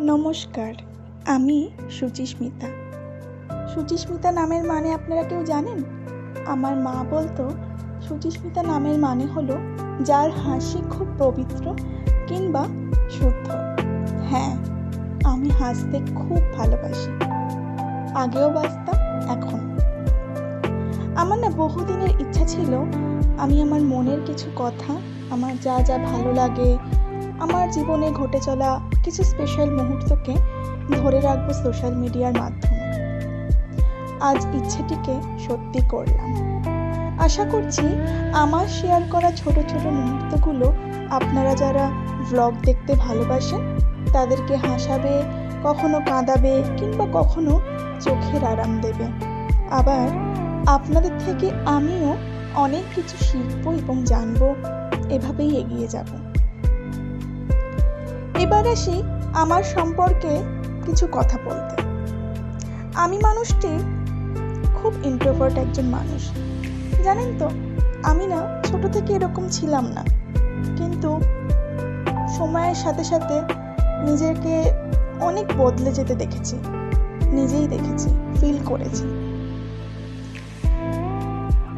নমস্কার, আমি সুচিস্মিতা। সুচিস্মিতা নামের মানে আপনারা কেউ জানেন? আমার মা বলতো, সুচিস্মিতা নামের মানে হলো যার হাসি খুব পবিত্র কিংবা শুদ্ধ। হ্যাঁ আমি হাসতে খুব ভালোবাসি। আগেও বাঁচতাম এখন। আমার না বহুদিনের ইচ্ছা ছিল আমি আমার মনের কিছু কথা, আমার যা যা ভালো লাগে, আমার জীবনে ঘটে চলা কিছু স্পেশাল মুহূর্তকে ধরে রাখব সোশ্যাল মিডিয়ার মাধ্যমে। আজ ইচ্ছেটিকে সত্যি করলাম। আশা করছি আমার শেয়ার করা ছোট ছোট মুহূর্তগুলো আপনারা যারা ভ্লগ দেখতে ভালোবাসেন, তাদেরকে হাসাবে, কখনো কাঁদাবে কিংবা কখনো চোখের আরাম দেবে। আবার আপনাদের থেকে আমিও অনেক কিছু শিখব এবং জানব, এভাবেই এগিয়ে যাব। এবার আসি আমার সম্পর্কে কিছু কথা বলতে। আমি মানুষটি খুব ইন্ট্রোভার্ট একজন মানুষ। জানেন তো, আমি না ছোট থেকে এরকম ছিলাম না। কিন্তু সময়ের সাথে সাথে নিজেকে অনেক বদলে যেতে দেখেছি। নিজেই দেখেছি ফিল করেছি।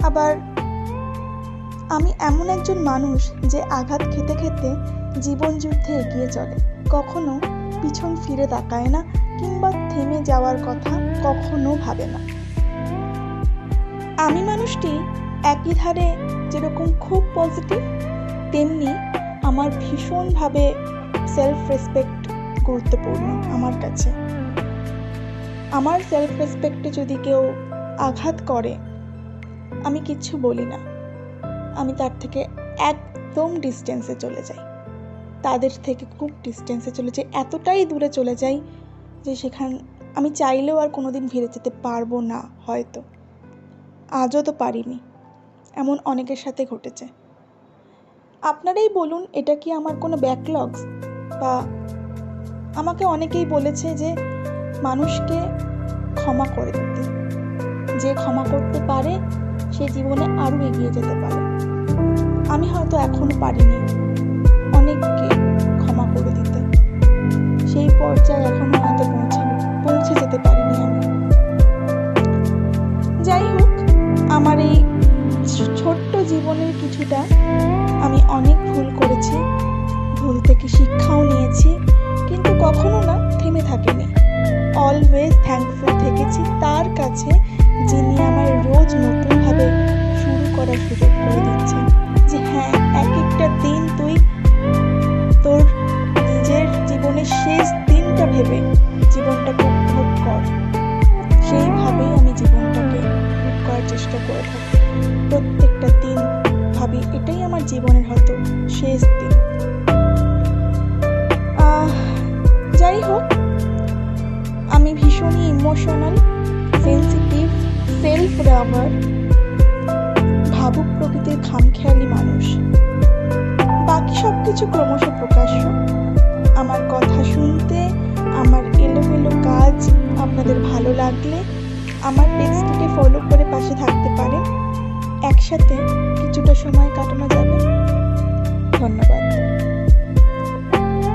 আবার আমি এমন একজন মানুষ যে আঘাত খেতে খেতে জীবন যুদ্ধে এগিয়ে চলে। কখনো পিছন ফিরে তাকায় না কিংবা থেমে যাওয়ার কথা কখনো ভাবে না। আমি মানুষটি একই ধারে যেরকম খুব পজিটিভ তেমনি আমার ভীষণভাবে সেলফ রেসপেক্ট গুরুত্বপূর্ণ আমার কাছে। আমার সেলফ রেসপেক্টে যদি কেউ আঘাত করে, আমি কিচ্ছু বলি না। আমি তার থেকে একদম ডিস্টেন্সে চলে যাই। তাদের থেকে খুব ডিস্টেন্সে চলে যাই, এতটাই দূরে চলে যাই যে সেখান, আমি চাইলেও আর কোনো দিন ফিরে যেতে পারব না হয়তো। আজও তো পারিনি, এমন অনেকের সাথে ঘটেছে। আপনারাই বলুন, এটা কি আমার কোনো ব্যাকলগস বা আমাকে অনেকেই বলেছে যে মানুষকে ক্ষমা করে দিতে। যে ক্ষমা করতে পারে, সে জীবনে আরও এগিয়ে যেতে পারে। আমি হয়তো এখনও পারিনি। পর্যায়ে এখনও হয়তো পৌঁছানো, পৌঁছে যেতে পারিনি আমি। যাই হোক, আমার এই ছোট্ট জীবনের কিছুটা আমি অনেক ভুল করেছি, ভুল থেকে শিক্ষাও নিয়েছি, কিন্তু কখনো না থেমে থাকিনি। অলওয়েজ থ্যাঙ্কফুল থেকেছি তার কাছে, যিনি আমার রোজ নতুনভাবে শুরু করার সুযোগ করে দিচ্ছেন। জীবনের হয়তো শেষ দিন। যাই হোক, আমি ভীষণই ইমোশনাল সেন্সিটিভ সেলফ লাভার ভাবুক প্রকৃতির খামখেয়ালি মানুষ। বাকি সব কিছু ক্রমশ প্রকাশ্য। আমার কথা শুনতে, আমার এলোমেলো কাজ আপনাদের ভালো লাগলে আমার পেজটিকে ফলো করে পাশে থাকতে পারেন। একসাথে কিছুটা সময় কাটানো যাবে। ধন্যবাদ।